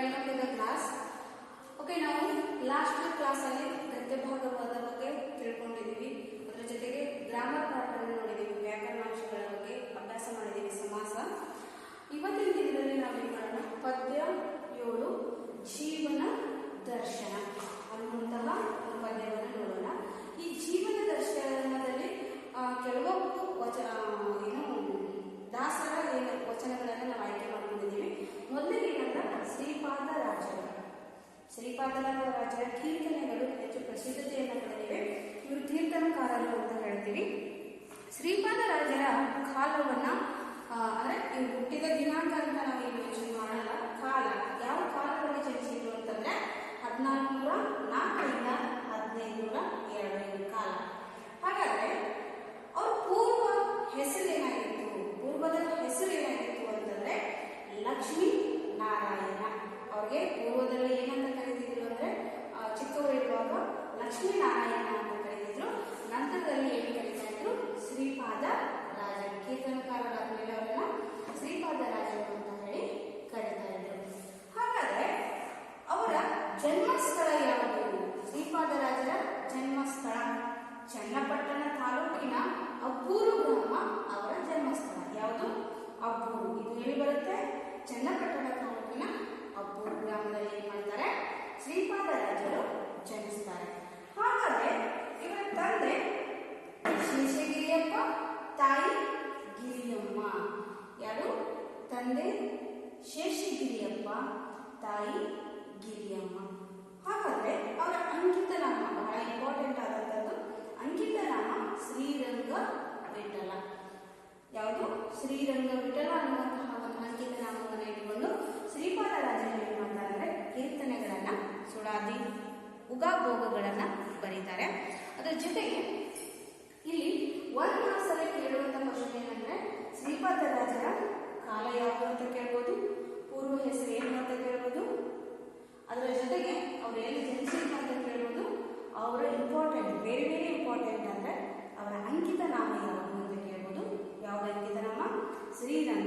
Reina que Shripada ರಾಜರ ಕಾಲವನ್ನ ಅಂದ್ರೆ ಇವ್ರು ಹುಟ್ಟಿದ ದಿನಾಂಕ ಅಂತ ನಾವು ಇಲ್ಲಿ ಯೋಚನೆ ಮಾಡಲ್ಲ, ಕಾಲ. ಯಾವ ಕಾಲದಲ್ಲಿ ಜನಿಸಿದ್ರು ಅಂತಂದ್ರೆ ಹದಿನಾಲ್ಕುನೂರ ನಾಲ್ಕರಿಂದ ಹದಿನೈದು ನೂರ ಎರಡು ಕಾಲ. ಹಾಗಾದ್ರೆ ಅವ್ರ ಪೂರ್ವ ಹೆಸರು ಏನಾಗಿತ್ತು ಪೂರ್ವದ ಹೆಸರು ಏನಾಗಿತ್ತು ಅಂತಂದ್ರೆ ಲಕ್ಷ್ಮೀ ನಾರಾಯಣ. ಅವ್ರಿಗೆ ಪೂರ್ವದಲ್ಲಿ ಏನಂತ ಕರೀತಿದ್ರು ಅಂದ್ರೆ ಚಿಕ್ಕವರಿರುವಾಗ ಲಕ್ಷ್ಮೀ ನಾರಾಯಣ ಅಂತ ಕರೀತಿದ್ರು ನಂತರದಲ್ಲಿ శ్రీపాద రాజన్ కీర్తనకారుల 大。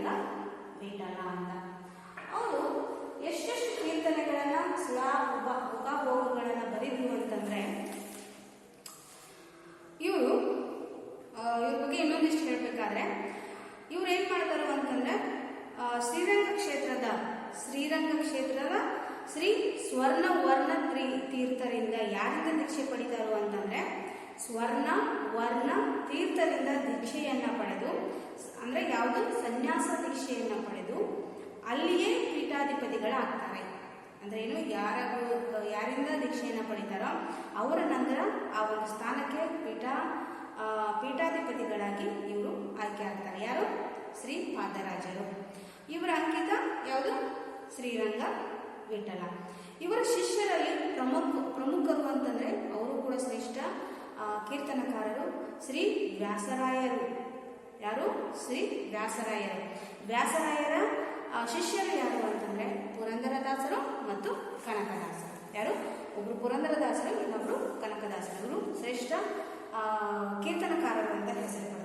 ಶ್ರೀರಂಗ ನೀಡೋಣ ಅಂತ. ಅವರು ಎಷ್ಟೆಷ್ಟು ಕೀರ್ತನೆಗಳನ್ನ ಸುಳಾ ಉಪ ಅಂತಂದ್ರೆ, ಇವರು ಇವ್ರ ಬಗ್ಗೆ ಇನ್ನೊಂದಿಷ್ಟು ಹೇಳ್ಬೇಕಾದ್ರೆ, ಇವ್ರು ಏನ್ ಮಾಡ್ತಾರೋ ಅಂತಂದ್ರೆ ಶ್ರೀರಂಗ ಕ್ಷೇತ್ರದ ಶ್ರೀರಂಗ ಕ್ಷೇತ್ರದ ಶ್ರೀ ಸ್ವರ್ಣ ವರ್ಣ ತ್ರೀ ತೀರ್ಥರಿಂದ ಯಾರಿಂದ ದೀಕ್ಷೆ ಪಡಿತಾರೋ ಅಂತಂದ್ರೆ, ಸ್ವರ್ಣ ವರ್ಣ ತೀರ್ಥರಿಂದ ದೀಕ್ಷೆಯನ್ನ ಸನ್ಯಾಸ ಪಡೆದು ಅಲ್ಲಿಯೇ ಪೀಠಾಧಿಪತಿಗಳಾಗ್ತಾರೆ. ಅಂದ್ರೆ ಏನು ಯಾರ ಯಾರಿಂದ ದೀಕ್ಷೆಯನ್ನು ಪಡಿತಾರೋ ಅವರ ನಂತರ ಆ ಒಂದು ಸ್ಥಾನಕ್ಕೆ ಪೀಠ ಪೀಠಾಧಿಪತಿಗಳಾಗಿ ಇವರು ಆಯ್ಕೆ ಆಗ್ತಾರೆ. ಯಾರು? ಶ್ರೀ ಪಾದರಾಜರು. ಇವರ ಅಂಕಿತ ಯಾವುದು? ಶ್ರೀರಂಗ ವಿಠಲ. ಇವರ ಶಿಷ್ಯರಲ್ಲಿ ಪ್ರಮುಖ ಪ್ರಮುಖರು ಅಂತಂದ್ರೆ ಅವರು ಕೂಡ ಶ್ರೇಷ್ಠ ಕೀರ್ತನಕಾರರು. ಶ್ರೀ ವ್ಯಾಸರಾಯರು. ಯಾರು? ಶ್ರೀ ವ್ಯಾಸರಾಯರು. ವ್ಯಾಸರಾಯರ ಶಿಷ್ಯರು ಯಾರು ಅಂತಂದ್ರೆ ಪುರಂದರದಾಸರು ಮತ್ತು ಕನಕದಾಸರು. ಯಾರು? ಒಬ್ರು ಪುರಂದರದಾಸರು, ಇನ್ನೊಬ್ರು ಕನಕದಾಸರು. ಇವರು ಶ್ರೇಷ್ಠ ಕೀರ್ತನಕಾರರು ಅಂತ ಹೆಸರು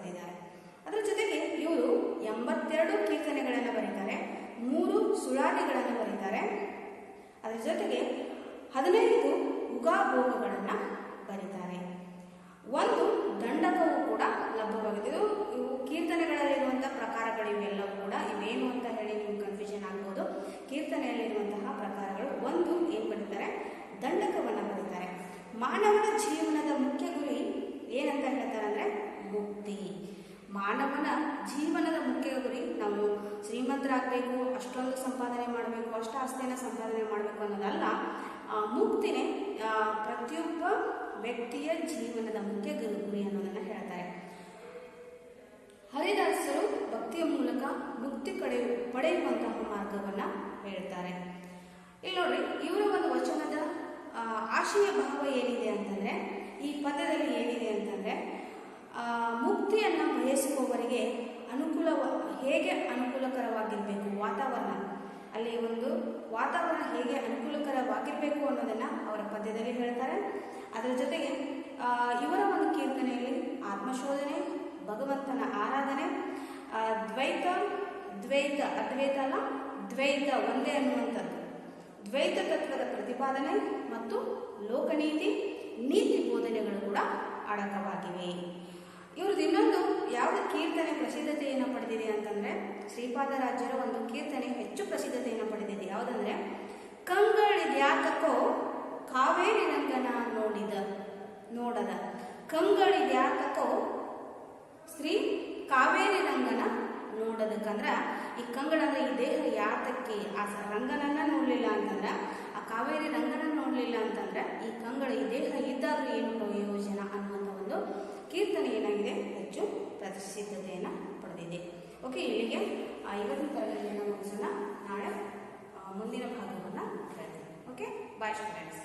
ಮಾನವನ ಜೀವನದ ಮುಖ್ಯ ಗುರಿ ಏನಂತ ಹೇಳ್ತಾರೆ ಅಂದ್ರೆ ಮುಕ್ತಿ. ಮಾನವನ ಜೀವನದ ಮುಖ್ಯ ಗುರಿ ನಾವು ಶ್ರೀಮಂತರಾಗಬೇಕು ಅಷ್ಟೊಂದು ಸಂಪಾದನೆ ಮಾಡಬೇಕು, ಅಷ್ಟು ಆಸ್ತಿಯನ್ನು ಸಂಪಾದನೆ ಮಾಡಬೇಕು ಅನ್ನೋದಲ್ಲ ಮುಕ್ತಿನೇ ಪ್ರತಿಯೊಬ್ಬ ವ್ಯಕ್ತಿಯ ಜೀವನದ ಮುಖ್ಯ ಗುರಿ ಅನ್ನೋದನ್ನು ಹೇಳ್ತಾರೆ. ಹರಿದಾಸರು ಭಕ್ತಿಯ ಮೂಲಕ ಮುಕ್ತಿ ಕಡೆ ಪಡೆಯುವಂತಹ ಮಾರ್ಗವನ್ನು ಹೇಳ್ತಾರೆ. ಇಲ್ಲಿ ನೋಡ್ರಿ ಇವರ ಒಂದು ವಚನದ ಆಶಯ ಭಾವ ಏನಿದೆ ಅಂತಂದರೆ, ಈ ಪದ್ಯದಲ್ಲಿ ಏನಿದೆ ಅಂತಂದರೆ ಮುಕ್ತಿಯನ್ನು ಬಯಸುವವರಿಗೆ ಅನುಕೂಲ ಹೇಗೆ ಅನುಕೂಲಕರವಾಗಿರಬೇಕು ವಾತಾವರಣ? ಅಲ್ಲಿ ಒಂದು ವಾತಾವರಣ ಹೇಗೆ ಅನುಕೂಲಕರವಾಗಿರಬೇಕು ಅನ್ನೋದನ್ನು ಅವರ ಪದ್ಯದಲ್ಲಿ ಹೇಳ್ತಾರೆ. ಅದರ ಜೊತೆಗೆ ಇವರ ಒಂದು ಕೀರ್ತನೆಯಲ್ಲಿ ಆತ್ಮಶೋಧನೆ, ಭಗವಂತನ ಆರಾಧನೆ ದ್ವೈತ ದ್ವೈತ ಅದ್ವೈತ ಅಲ್ಲ ದ್ವೈತ ಒಂದೇ ಅನ್ನುವಂಥದ್ದು. ದ್ವೈತ ತತ್ವದ ಪ್ರತಿಪಾದನೆ ಮತ್ತು ಲೋಕನೀತಿ, ನೀತಿ ಬೋಧನೆಗಳು ಕೂಡ ಅಡಕವಾಗಿವೆ. ಇವ್ರದ್ದು ಇನ್ನೊಂದು ಯಾವ ಕೀರ್ತನೆ ಪ್ರಸಿದ್ಧತೆಯನ್ನು ಪಡೆದಿದೆ ಅಂತಂದ್ರೆ ಶ್ರೀಪಾದರಾಜರ ಒಂದು ಕೀರ್ತನೆ ಹೆಚ್ಚು ಪ್ರಸಿದ್ಧತೆಯನ್ನು ಪಡೆದಿದೆ. ಯಾವುದಂದ್ರೆ ಕಂಗಳಿದ್ಯಾತಕೋ ಕಾವೇರಿ ರಂಗನ ನೋಡಿದ, ನೋಡದ. ಕಂಗಳಿದ್ಯಾತಕೋ ಶ್ರೀ ಕಾವೇರಿ ರಂಗನ ನೋಡೋದಕ್ಕಂದ್ರ ಈ ಕಂಗಡದ ಈ ದೇಹ ಯಾತಕ್ಕೆ ಆ ರಂಗನನ್ನ ನೋಡಲಿಲ್ಲ ಅಂತಂದ್ರ, ಆ ಕಾವೇರಿ ರಂಗನ ನೋಡಲಿಲ್ಲ ಅಂತಂದ್ರ, ಈ ಕಂಗಳ ಈ ದೇಹ ಇದ್ದಾದ್ರೂ ಏನು ಪ್ರಯೋಜನ ಅನ್ನುವಂಥ ಒಂದು ಕೀರ್ತನೆ ಏನಾಗಿದೆ? ಹೆಚ್ಚು ಪ್ರಸಿದ್ಧತೆಯನ್ನು ಪಡೆದಿದೆ. ಓಕೆ ಇಲ್ಲಿಗೆ ಇವತ್ತಿನ ತರಗತಿಯನ್ನು ಮುಗಿಸೋಣ. ನಾಳೆ ಮುಂದಿನ ಭಾಗವನ್ನು ಹೇಳ್ತೀನಿ ಓಕೆ ಬಾಯ್ ಸ್ಟೂಡೆಂಟ್ಸ್